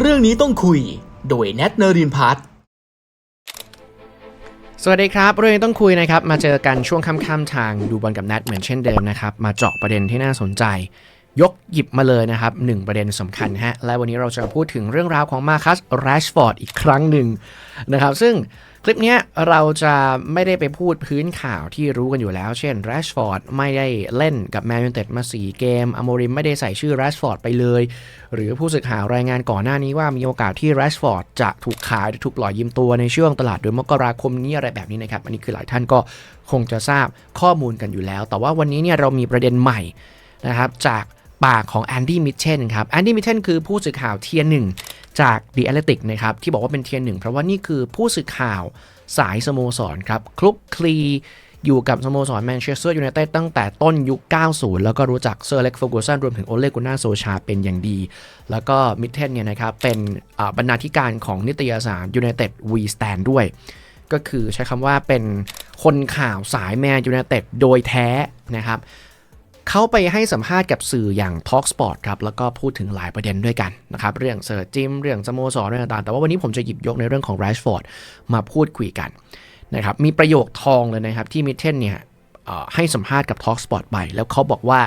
เรื่องนี้ต้องคุย โดยแนทเนรินพัฒน์สวัสดีครับ เรื่องนี้ต้องคุยนะครับ มาเจอกันช่วงค่ำๆทางดูบอลกับแนทเหมือนเช่นเดิมนะครับ มาเจาะประเด็นที่น่าสนใจ ยกหยิบมาเลยนะครับหนึ่งประเด็นสำคัญฮะ และวันนี้เราจะพูดถึงเรื่องราวของมาคัสแรชฟอร์ดอีกครั้งหนึ่งนะครับ ซึ่ง คลิปนี้เราจะไม่ได้ไปพูดพื้นข่าวที่รู้กันอยู่แล้ว เช่นแรชฟอร์ดไม่ได้เล่นกับแมนยูเต็ดมา 4 เกมอโมริมไม่ได้ใส่ชื่อแรชฟอร์ดไปเลย หรือผู้สื่อข่าวรายงานก่อนหน้านี้ว่ามีโอกาสที่แรชฟอร์ดจะถูกขายหรือถูกปล่อยยืมตัวในช่วงตลาดเดือนมกราคมนี้อะไรแบบนี้นะครับ อันนี้คือหลายท่านก็คงจะทราบข้อมูลกันอยู่แล้ว แต่ว่าวันนี้เนี่ยเรามีประเด็นใหม่นะครับจาก ปากของแอนดี้มิเชนครับแอนดี้มิเชนคือผู้สื่อข่าวเทียร์หนึ่งจาก The Athletic นะครับ ที่บอกว่าเป็นเทียร์หนึ่งเพราะว่านี่คือผู้สื่อข่าวสายสโมสรครับคลุกคลีอยู่กับสโมสรแมนเชสเตอร์ยูไนเต็ดตั้งแต่ต้นยุค 90 แล้วก็รู้จักเซอร์เล็กฟอร์กูสันรวมถึงโอเลกุน่าโซชาเป็นอย่างดี แล้วก็มิเทนเนี่ยนะครับ เป็นบรรณาธิการของนิตยสารยูไนเต็ดวีสแตนด้วย ก็คือใช้คำว่าเป็นคนข่าวสายแมนยูไนเต็ดโดยแท้นะครับ เขาไปให้สัมภาษณ์กับสื่ออย่าง Talk Sport ครับ แล้วก็พูดถึงหลายประเด็นด้วยกันนะครับ เรื่องเซอร์จิม เรื่องสโมสรเรื่องต่างๆ แต่ว่าวันนี้ผมจะหยิบยกในเรื่องของแรชฟอร์ดมาพูดคุยกันนะครับ มีประโยคทองเลยนะครับ ที่มิเทนเนี่ยให้สัมภาษณ์กับ Talk Sport ไป แล้วเขาบอกว่า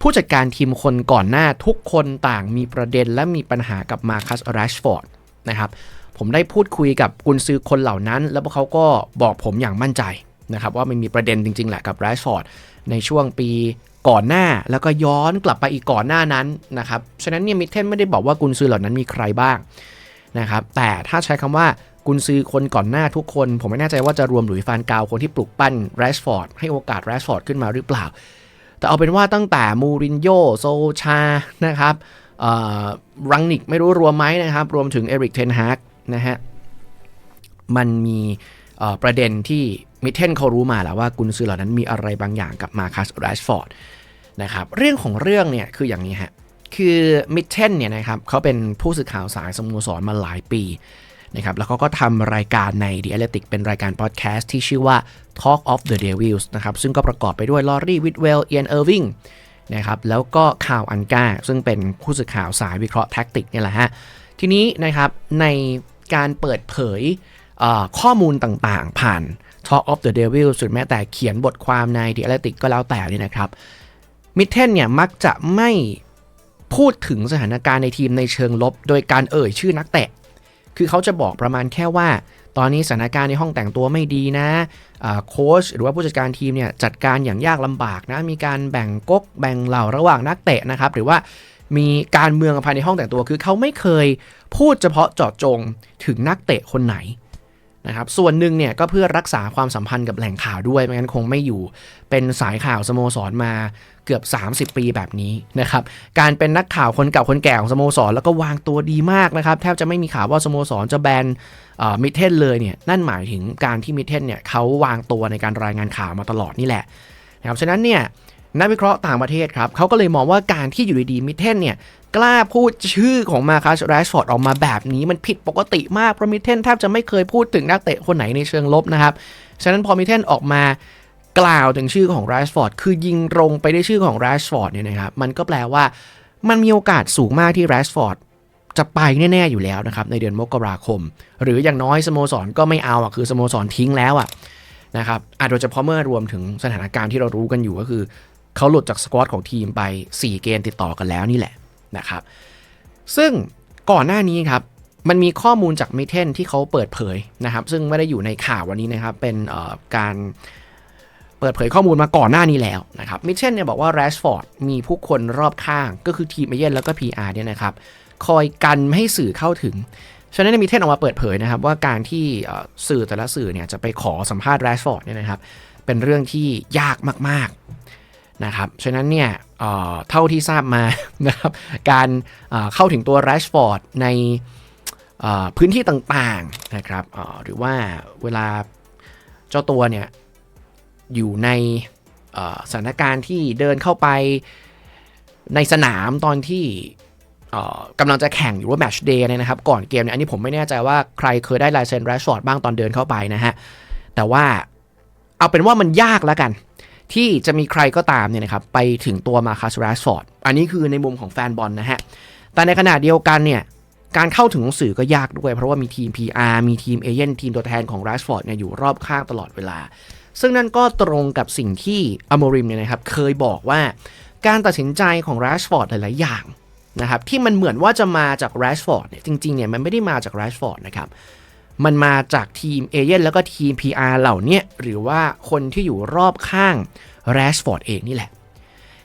ผู้จัดการทีมคนก่อนหน้าทุกคนต่างมีประเด็นและมีปัญหากับมาคัสแรชฟอร์ดนะครับผมได้พูดคุยกับกุนซือคนเหล่านั้น แล้วพวกเขาก็บอกผมอย่างมั่นใจนะครับว่ามันมีประเด็นจริงๆแหละกับแรชฟอร์ดในช่วงปี ก่อนหน้าแล้วก็ย้อนกลับไปอีกก่อนหน้านั้นนะครับฉะนั้นเนี่ยมิเทนไม่ได้บอกว่ากุนซือเหล่านั้นมีใครบ้างนะครับแต่ถ้าใช้คำว่ากุนซือคนก่อนหน้าทุกคน ผมไม่แน่ใจว่าจะรวมหลุยฟานกาวคนที่ปลุกปั้นแรชฟอร์ดให้โอกาสแรชฟอร์ดขึ้นมาหรือเปล่า แต่เอาเป็นว่าตั้งแต่มูรินโญ่โซชานะครับรังนิกไม่รู้รวมไหมนะครับ รวมถึงเอริกเทนฮากนะฮะมันมีประเด็นที่ มิเทนเขารู้มาแล้วว่ากุนซือเหล่านั้นมีอะไรบางอย่างกับมาคัสแรชฟอร์ดนะครับเรื่องของเรื่องเนี่ยคืออย่างนี้ฮะคือมิเทนเนี่ยนะครับเขาเป็นผู้สื่อข่าวสายสโมสรมาหลายปีนะครับแล้วเขาก็ทำรายการใน The Athletic เป็นรายการพอดแคสต์ที่ชื่อว่า Talk of the Devils นะครับซึ่งก็ประกอบไปด้วยลอรี่วิทเวลเอียนเออร์วิงนะครับแล้วก็ข่าวอันกาซึ่งเป็นผู้สื่อข่าวสายวิเคราะห์แท็กติกเนี่ยแหละฮะทีนี้นะครับในการเปิดเผย ข้อมูลต่างๆ ผ่าน Talk of the Devil สุดแม้แต่เขียนบทความใน The Athletic ก็แล้วแต่นี่นะครับมิเทนเนี่ยมักจะไม่พูดถึงสถานการณ์ในทีมในเชิงลบ โดยการเอ่ยชื่อนักเตะ คือเขาจะบอกประมาณแค่ว่า ตอนนี้สถานการณ์ในห้องแต่งตัวไม่ดีนะโค้ชหรือว่าผู้จัดการทีมเนี่ยจัดการอย่างยากลำบากนะ มีการแบ่งก๊กแบ่งเหล่าระหว่างนักเตะนะครับ หรือว่ามีการเมืองภายในห้องแต่งตัว คือเขาไม่เคยพูดเฉพาะเจาะจงถึงนักเตะคนไหน นะครับส่วนหนึ่งเนี่ยก็เพื่อรักษาความสัมพันธ์กับแหล่งข่าวด้วยไม่งั้นคงไม่อยู่เป็นสายข่าวสโมสรมาเกือบ 30 ปีแบบนี้นะครับการเป็นนักข่าวคนเก่าคนแก่ของสโมสร แล้วก็วางตัวดีมากนะครับแทบจะไม่มีข่าวว่าสโมสรจะแบนมิเทนเลยเนี่ยนั่นหมายถึงการที่มิเทนเนี่ยเขาวางตัวในการรายงานข่าวมาตลอดนี่แหละนะครับฉะนั้นเนี่ย นักวิเคราะห์ต่างประเทศครับเขาก็เลยมองว่าการที่อยู่ดีๆมิเทนเนี่ยกล้าพูดชื่อของมาคัสแรชฟอร์ดออกมาแบบนี้มันผิดปกติมากเพราะมิเทนแทบจะไม่เคยพูดถึงนักเตะคนไหนในเชิงลบนะครับ ฉะนั้นพอมิเทนออกมากล่าวถึงชื่อของแรชฟอร์ดคือยิงตรงไปได้ชื่อของแรชฟอร์ดเนี่ยนะครับมันก็แปลว่ามันมีโอกาสสูงมากที่แรชฟอร์ดจะไปแน่ ๆ อยู่แล้วนะครับในเดือนมกราคม หรืออย่างน้อยสโมสรก็ไม่เอาอะคือสโมสรทิ้งแล้วอะนะครับอาโดยเฉพาะเมื่อรวมถึงสถานการณ์ที่เรารู้กันอยู่ก็คือ เขาหลุดจากสควอตของทีมไป 4 เกมติดต่อกันแล้วนี่แหละนะครับ ซึ่งก่อนหน้านี้ครับ มันมีข้อมูลจากมิเทนที่เขาเปิดเผยนะครับ ซึ่งไม่ได้อยู่ในข่าววันนี้นะครับ เป็นการเปิดเผยข้อมูลมาก่อนหน้านี้แล้วนะครับมิเทนเนี่ยบอกว่าแรชฟอร์ดมีผู้คนรอบข้างก็คือทีมเอเย่นแล้วก็ PR เนี่ยนะครับ คอยกันไม่ให้สื่อเข้าถึง ฉะนั้นมิเทนออกมาเปิดเผยนะครับ ว่าการที่สื่อแต่ละสื่อเนี่ยจะไปขอสัมภาษณ์แรชฟอร์ดเนี่ยนะครับ เป็นเรื่องที่ยากมาก นะครับฉะนั้นเนี่ยเท่าที่ทราบมานะครับการเข้าถึงตัวแรชฟอร์ดในพื้นที่ต่างๆนะครับหรือว่าเวลาเจ้าตัวเนี่ยอยู่ในสถานการณ์ที่เดินเข้าไปในสนามตอนที่กำลังจะแข่งอยู่ว่าแมชเดย์เนี่ยนะครับ ก่อนเกมเนี่ยอันนี้ผมไม่แน่ใจว่าใครเคยได้ลายเซ็นแรชฟอร์ดบ้างตอนเดินเข้าไปนะฮะ แต่ว่าเอาเป็นว่ามันยากแล้วกัน ที่จะมีใครก็ตามเนี่ยนะครับไปถึงตัวมาคัสแรชฟอร์ดอันนี้คือในมุมของแฟนบอลนะฮะ แต่ในขณะเดียวกันเนี่ยการเข้าถึงหนังสือก็ยากด้วย เพราะว่ามีทีม PR มีทีมเอเย่นทีมตัวแทนของ Rashford เนี่ยอยู่รอบข้างตลอดเวลา ซึ่งนั่นก็ตรงกับสิ่งที่อโมริมเนี่ยนะครับเคยบอกว่าการตัดสินใจของ Rashford หลาย ๆ อย่างนะครับที่มันเหมือนว่าจะมาจาก Rashford เนี่ยจริง ๆ เนี่ยมันไม่ได้มาจาก Rashford นะครับ มันมาจากทีมเอเย่นแล้วก็ทีม PR เหล่านี้หรือว่าคนที่อยู่รอบข้าง Rashford เองนี่แหละ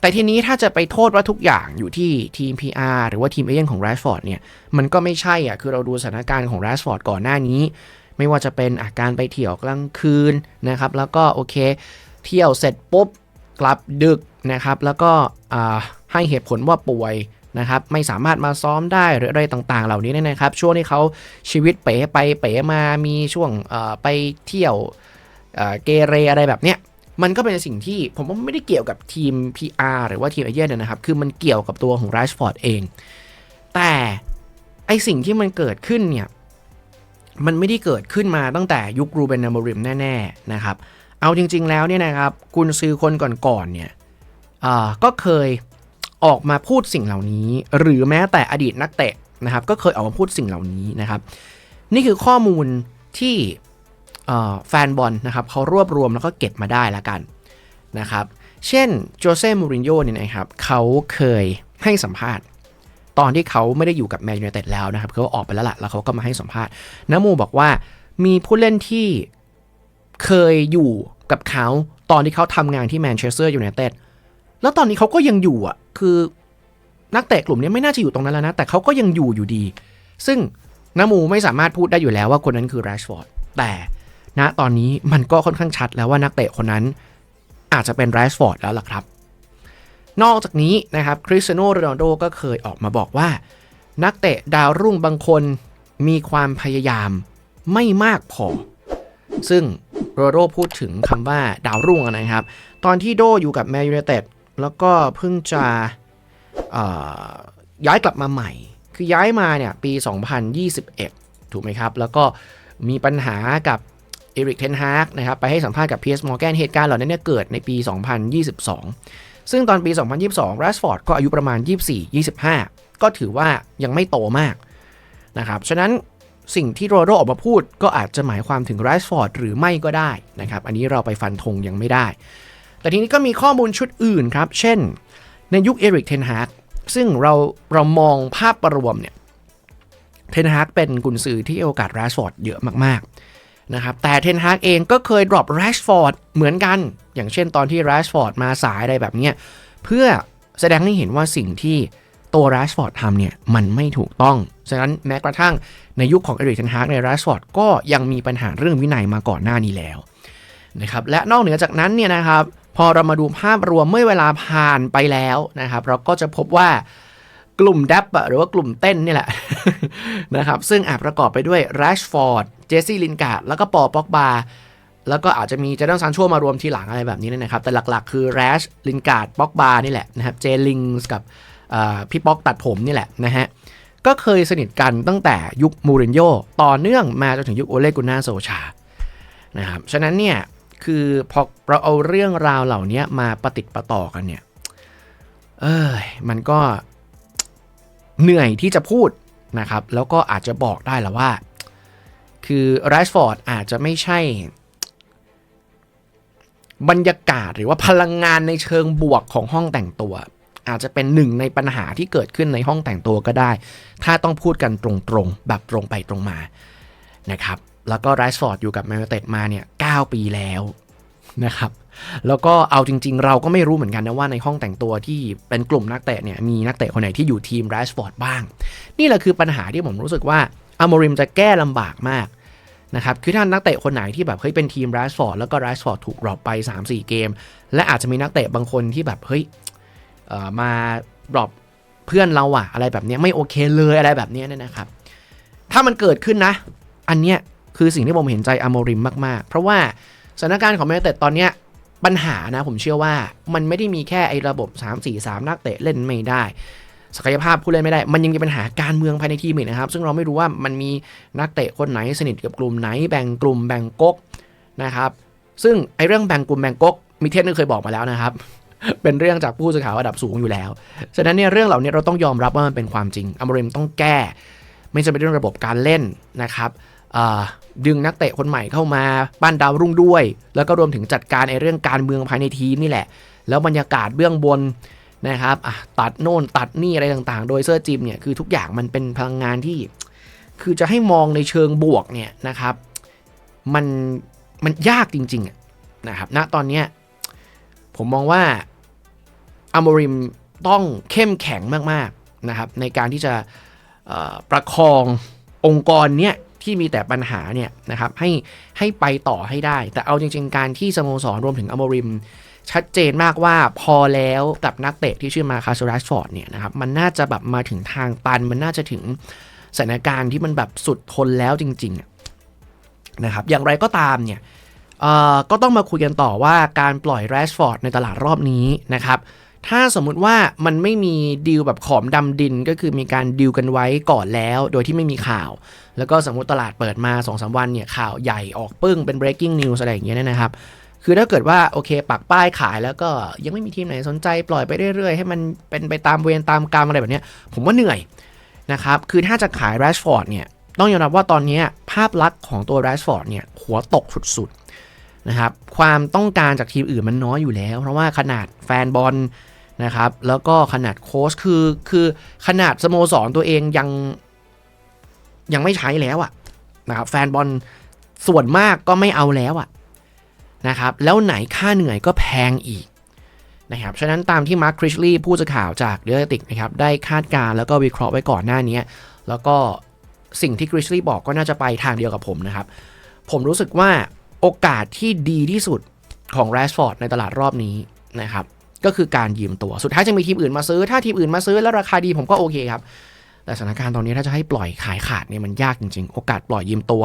แต่ทีนี้ถ้าจะไปโทษว่าทุกอย่างอยู่ที่ทีม PR หรือว่าทีมเอเย่นของ Rashford เนี่ยมันก็ไม่ใช่อะคือเราดูสถานการณ์ของ Rashford ก่อนหน้านี้ ไม่ว่าจะเป็นอาการไปเที่ยวกลางคืนนะครับแล้วก็โอเค เที่ยวเสร็จปุ๊บกลับดึกนะครับแล้วก็ให้เหตุผลว่าป่วย นะครับไม่สามารถมาซ้อมได้หรืออะไรต่างๆ เหล่านี้เนี่ยนะครับ ช่วงที่เขาชีวิตเป๋ไปเป๋มามีช่วงไปเที่ยวเเกเรอะไรแบบเนี้ยมันก็เป็นสิ่งที่ผมว่าไม่ได้เกี่ยวกับทีม PR หรือว่าทีมเอเย่นนะครับ คือมันเกี่ยวกับตัวของ Rashford เอง แต่ไอสิ่งที่มันเกิดขึ้นเนี่ย มันไม่ได้เกิดขึ้นมาตั้งแต่ยุครูเบนนามริมแน่ ๆ นะครับ เอาจริง ๆ แล้วเนี่ยนะครับกุนซือคนก่อนๆเนี่ยก็เคย ออกมาพูดสิ่งเหล่านี้ หรือแม้แต่อดีตนักเตะนะครับ ก็เคยออกมาพูดสิ่งเหล่านี้นะครับ นี่คือข้อมูลที่แฟนบอลนะครับเขารวบรวมแล้วก็เก็บมาได้แล้วกันนะครับ เช่นโจเซ่มูรินโญ่เนี่ยนะครับเขาเคยให้สัมภาษณ์ ตอนที่เขาไม่ได้อยู่กับแมนยูไนเต็ดแล้วนะครับเขาออกไปแล้วล่ะแล้วเขาก็มาให้สัมภาษณ์น้ำมูบอกว่ามีผู้เล่นที่เคยอยู่กับเขาตอนที่เขาทำงานที่แมนเชสเตอร์ยูไนเต็ดแล้วตอนนี้เขาก็ยังอยู่อะ คือนักเตะกลุ่มนี้ไม่น่าจะอยู่ตรงนั้นแล้วนะ แต่เขาก็ยังอยู่อยู่ดี ซึ่งน้ำมูไม่สามารถพูดได้อยู่แล้วว่าคนนั้นคือแรชฟอร์ดแต่ณตอนนี้มันก็ค่อนข้างชัดแล้วว่านักเตะคนนั้นอาจจะเป็นแรชฟอร์ดแล้วล่ะครับ นอกจากนี้นะครับคริสเตียโนโรนัลโดก็เคยออกมาบอกว่า นักเตะดาวรุ่งบางคนมีความพยายามไม่มากพอ ซึ่งโรโรพูดถึงคำว่าดาวรุ่งนะครับ ตอนที่โดอยู่กับแมนยูไนเต็ด แล้วก็เพิ่งจะย้ายกลับมาใหม่ คือย้ายมาเนี่ยปี 2021 ถูกไหมครับ แล้วก็มีปัญหากับเอริกเทนฮากนะครับ ไปให้สัมภาษณ์กับพีเอสมอร์แกนเหตุการณ์เหล่านั้นเนี่ยเกิดในปี 2022 ซึ่งตอนปี 2022 r a s h f o r d ก็อายุประมาณ 24-25 ก็ถือว่ายังไม่โตมากนะครับ ฉะนั้นสิ่งที่โรโรออกมาพูดก็อาจจะหมายความถึง r a s h f o r d หรือไม่ก็ได้นะครับ อันนี้เราไปฟันธงยังไม่ได้ แต่ทีนี้ก็มีข้อมูลชุดอื่นครับ เช่น ในยุคเอริกเทนฮากซึ่งเราเรามองภาพประรวมเนี่ยเทนฮากเป็นกุนซือที่โอกาส r a s h f o r d เยอะมากๆนะครับแต่เทนฮากเองก็เคยดรอป r a s h f o r d เหมือนกัน อย่างเช่นตอนที่ r a s h f o r d มาสายอะไรแบบนี้เพื่อแสดงให้เห็นว่าสิ่งที่ตัว Rashford ทำเนี่ยมันไม่ถูกต้อง ฉะนั้นแม้กระทั่งในยุคของเอริกเทนฮากใน Rashford ก็ยังมีปัญหาเรื่องวินัยมาก่อนหน้านี้แล้วนะครับและนอกเหนือจากนั้นเนี่ยนะครับ พอเรามาดูภาพรวมเมื่อเวลาผ่านไปแล้วนะครับ เราก็จะพบว่ากลุ่มแดปหรือว่ากลุ่มเต้นนี่แหละนะครับซึ่งอาจประกอบไปด้วย Rashford เจสซี่ลินการ์ดแล้วก็ปอป็อกบาแล้วก็อาจจะมีเจดอนซานโชมารวมทีหลังอะไรแบบนี้นะครับ แต่หลักๆ คือแรชลินการ์ดบ็อกบานี่แหละนะครับเจลิงส์กับพี่ป๊อกตัดผมนี่แหละนะฮะก็เคยสนิทกันตั้งแต่ยุคมูรินโญ่ต่อเนื่องมาจนถึงยุคโอเลกุน่าโซชานะครับฉะนั้นเนี่ย คือพอเราเอาเรื่องราวเหล่านี้มาประติดประต่อกันเนี่ย เอ้ยมันก็เหนื่อยที่จะพูดนะครับ แล้วก็อาจจะบอกได้แล้วว่า คือไรส์ฟอร์ดอาจจะไม่ใช่ บรรยากาศหรือว่าพลังงานในเชิงบวกของห้องแต่งตัว อาจจะเป็นหนึ่งในปัญหาที่เกิดขึ้นในห้องแต่งตัวก็ได้ ถ้าต้องพูดกันตรงๆ แบบตรงไปตรงมานะครับ แล้วก็ไรส์ฟอร์ดอยู่กับแมนเต็ดมาเนี่ย9ปีแล้วนะครับ แล้วก็เอาจริง ๆ เราก็ไม่รู้เหมือนกันนะว่าในห้องแต่งตัวที่เป็นกลุ่มนักเตะเนี่ยมีนักเตะคนไหนที่อยู่ทีมไรส์ฟอร์ดบ้าง นี่แหละคือปัญหาที่ผมรู้สึกว่าอโมริมจะแก้ลำบากมากนะครับ คือถ้านักเตะคนไหนที่แบบเฮ้ยเป็นทีมแรชฟอร์ดแล้วก็แรชฟอร์ดถูกรอบไป 3-4 เกม และอาจจะมีนักเตะบางคนที่แบบเฮ้ยเอ่อมารอบเพื่อนเราอะอะไรแบบนี้ไม่โอเคเลยอะไรแบบนี้เนี่ยนะครับ ถ้ามันเกิดขึ้นนะ อันเนี้ย คือสิ่งที่ผมเห็นใจอโมริมมากๆ เพราะว่าสถานการณ์ของแมนเต็ดตอนเนี้ยปัญหานะผมเชื่อว่ามันไม่ได้มีแค่ไอ้ระบบ 3-4-3 นักเตะเล่นไม่ได้ ศักยภาพผู้เล่นไม่ได้ มันยังมีปัญหาการเมืองภายในทีมอีกนะครับ ซึ่งเราไม่รู้ว่ามันมีนักเตะคนไหนสนิทกับกลุ่มไหนแบ่งกลุ่มแบ่งก๊กนะครับซึ่งไอ้เรื่องแบ่งกลุ่มแบ่งก๊กมีเทสนึงเคยบอกมาแล้วนะครับ เป็นเรื่องจากผู้สื่อข่าวระดับสูงอยู่แล้ว ฉะนั้นเนี่ยเรื่องเหล่านี้เราต้องยอมรับว่ามันเป็นความจริงอมริมต้องแก้ ไม่จะเป็นเรื่องระบบการเล่นนะครับ ดึงนักเตะคนใหม่เข้ามาปั้นดาวรุ่งด้วย แล้วก็รวมถึงจัดการไอ้เรื่องการเมืองภายในทีมนี่แหละ แล้วบรรยากาศเบื้องบนนะครับตัดโน่นตัดนี่อะไรต่างๆ โดยเซอร์จิมเนี่ยคือทุกอย่างมันเป็นพลังงานที่ คือจะให้มองในเชิงบวกเนี่ยนะครับ มันมันยากจริงๆนะครับณตอนนี้ผมมองว่าอ m มริมต้องเข้มแข็งมากๆนะครับในการที่จะประคององค์กรเนี้ย ที่มีแต่ปัญหาเนี่ยนะครับให้ให้ไปต่อให้ได้ แต่เอาจริง ๆ การที่สโมสรรวมถึงอ m มริม ชัดเจนมากว่าพอแล้วกับนักเตะที่ชื่อมาคาสรัสฟอร์ดเนี่ยนะครับมันน่าจะแบบมาถึงทางตัน มันน่าจะถึงสถานการณ์ที่มันแบบสุดทนแล้วจริงๆนะครับอย่างไรก็ตามเนี่ยเอ่อก็ต้องมาคุยกันต่อว่าการปล่อยแรชฟอร์ดในตลาดรอบนี้นะครับถ้าสมมุติว่ามันไม่มีดีลแบบขอมดำดินก็คือมีการดีลกันไว้ก่อนแล้ว โดยที่ไม่มีข่าว แล้วก็สมมติตลาดเปิดมา2อสวันเนี่ยข่าวใหญ่ออกปึ้งเป็น breaking news อะไรอย่างเงี้ยเนี่ยนะครับ คือถ้าเกิดว่าโอเคปักป้ายขายแล้วก็ยังไม่มีทีมไหนสนใจปล่อยไปเรื่อยๆ ให้มันเป็นไปตามเวรตามกรรมอะไรแบบเนี้ยผมว่าเหนื่อยนะครับ คือถ้าจะขายแรชฟอร์ดเนี่ยต้องยอมรับว่าตอนนี้ภาพลักษณ์ของตัวแรชฟอร์ดเนี่ยหัวตกสุดๆนะครับความต้องการจากทีมอื่นมันน้อยอยู่แล้ว เพราะว่าขนาดแฟนบอลนะครับแล้วก็ขนาดโค้ชคือคือขนาดสโมสรตัวเองยัง ยังไม่ใช้แล้วอะนะครับแฟนบอลส่วนมากก็ไม่เอาแล้วอะนะครับแล้วไหนค่าเหนื่อยก็แพงอีกนะครับฉะนั้นตามที่มาร์คคริชลีย์ผู้สื่อข่าวจากเดลติกนะครับได้คาดการณ์แล้วก็วิเคราะห์ไว้ก่อนหน้านี้แล้วก็สิ่งที่คริชลีย์บอกก็น่าจะไปทางเดียวกับผมนะครับ ผมรู้สึกว่าโอกาสที่ดีที่สุดของแรชฟอร์ดในตลาดรอบนี้นะครับก็คือการยืมตัว สุดท้ายจะมีทีมอื่นมาซื้อ ถ้าทีมอื่นมาซื้อแล้วราคาดีผมก็โอเคครับ แต่สถานการณ์ตอนนี้ถ้าจะให้ปล่อยขายขาดเนี่ยมันยากจริง ๆ โอกาสปล่อยยืมตัว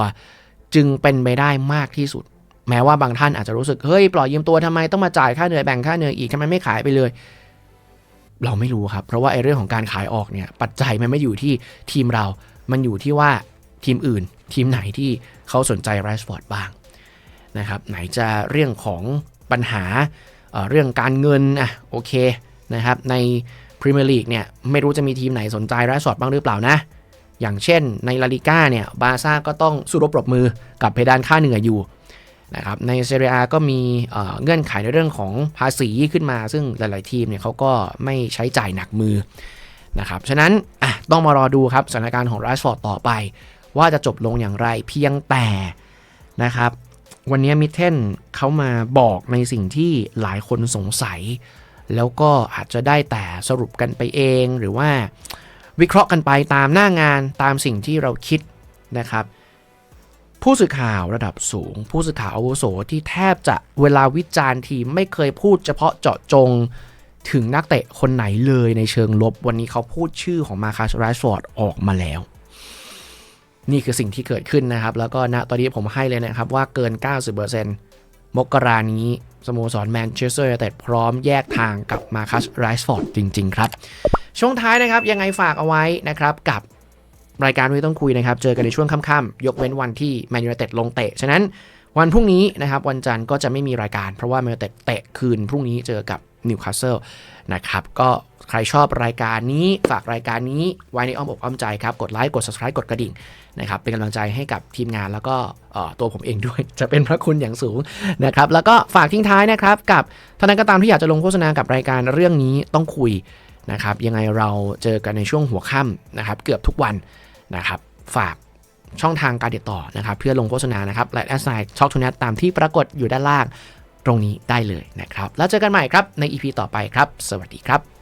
จึงเป็นไปได้มากที่สุด แม้ว่าบางท่านอาจจะรู้สึกเฮ้ยปล่อยยืมตัวทำไมต้องมาจ่ายค่าเหนื่อยแบ่งค่าเหนื่อยอีกทำไมไม่ขายไปเลย เราไม่รู้ครับเพราะว่าไอ้เรื่องของการขายออกเนี่ยปัจจัยมันไม่อยู่ที่ทีมเรา มันอยู่ที่ว่าทีมอื่น ทีมไหนที่เขาสนใจแรชฟอร์ดบ้างนะครับไหนจะเรื่องของปัญหาเเรื่องการเงินอะโอเคนะครับใน พรีเมียร์ลีกเนี่ยไม่รู้จะมีทีมไหนสนใจแรชฟอร์ดบ้างหรือเปล่านะ อย่างเช่นในลาลิก้าเนี่ยบาร์ซ่าก็ต้องสู้รบปรบมือกับเพดานค่าเหนื่อยอยู่นะครับในเซเรียก็มีเเงื่อนไขในเรื่องของภาษีขึ้นมา ซึ่งหลาย ๆ ทีมเนี่ยเขาก็ไม่ใช้จ่ายหนักมือนะครับฉะนั้นต้องมารอดูครับสถานการณ์ของรัสฟอร์ดต่อไป ว่าจะจบลงอย่างไรเพียงแต่นะครับวันนี้มิเทนเขามาบอกในสิ่งที่หลายคนสงสัย แล้วก็อาจจะได้แต่สรุปกันไปเอง หรือว่าวิเคราะห์กันไปตามหน้างานตามสิ่งที่เราคิดนะครับ ผู้สื่อข่าวระดับสูง ผู้สื่อข่าวอาวุโสที่แทบจะเวลาวิจารณ์ทีมไม่เคยพูดเฉพาะเจาะจงถึงนักเตะคนไหนเลยในเชิงลบ วันนี้เขาพูดชื่อของมาคาสไรฟอร์ดออกมาแล้ว นี่คือสิ่งที่เกิดขึ้นนะครับ แล้วก็ณตอนนี้ผมให้เลยนะครับว่าเกิน 90%มกรานี้ สโมสรแมนเชสเตอร์ยูไนเต็ดพร้อมแยกทางกับมาคัสไรส์ฟอร์ดจริง ๆ ครับ ช่วงท้ายนะครับ ยังไงฝากเอาไว้นะครับกับรายการที่ต้องคุยนะครับ เจอกันในช่วงค่ำๆยกเว้นวันที่แมนยูไนเต็ดลงเตะ ฉะนั้น วันพรุ่งนี้นะครับวันจันทร์ก็จะไม่มีรายการ เพราะว่าแมนยูเต็ดเตะคืนพรุ่งนี้เจอกับนิวคาสเซิลนะครับก็ใครชอบรายการนี้ฝากรายการนี้ไว้ในอ้อมอกอ้อมใจครับ กดไลค์กด subscribe กดกระดิ่งนะครับเป็นกำลังใจให้กับทีมงานแล้วก็ตัวผมเองด้วย จะเป็นพระคุณอย่างสูงนะครับแล้วก็ฝากทิ้งท้ายนะครับ กับท่านั้นก็ตามที่อยากจะลงโฆษณากับรายการเรื่องนี้ต้องคุยนะครับยังไงเราเจอกันในช่วงหัวค่ำนะครับเกือบทุกวันนะครับฝาก ช่องทางการติดต่อนะครับเพื่อลงโฆษณานะครับและแอสไซน์ช็อคทูนัตตามที่ปรากฏอยู่ด้านล่างตรงนี้ได้เลยนะครับ แล้วเจอกันใหม่ครับใน EP ต่อไปครับ สวัสดีครับ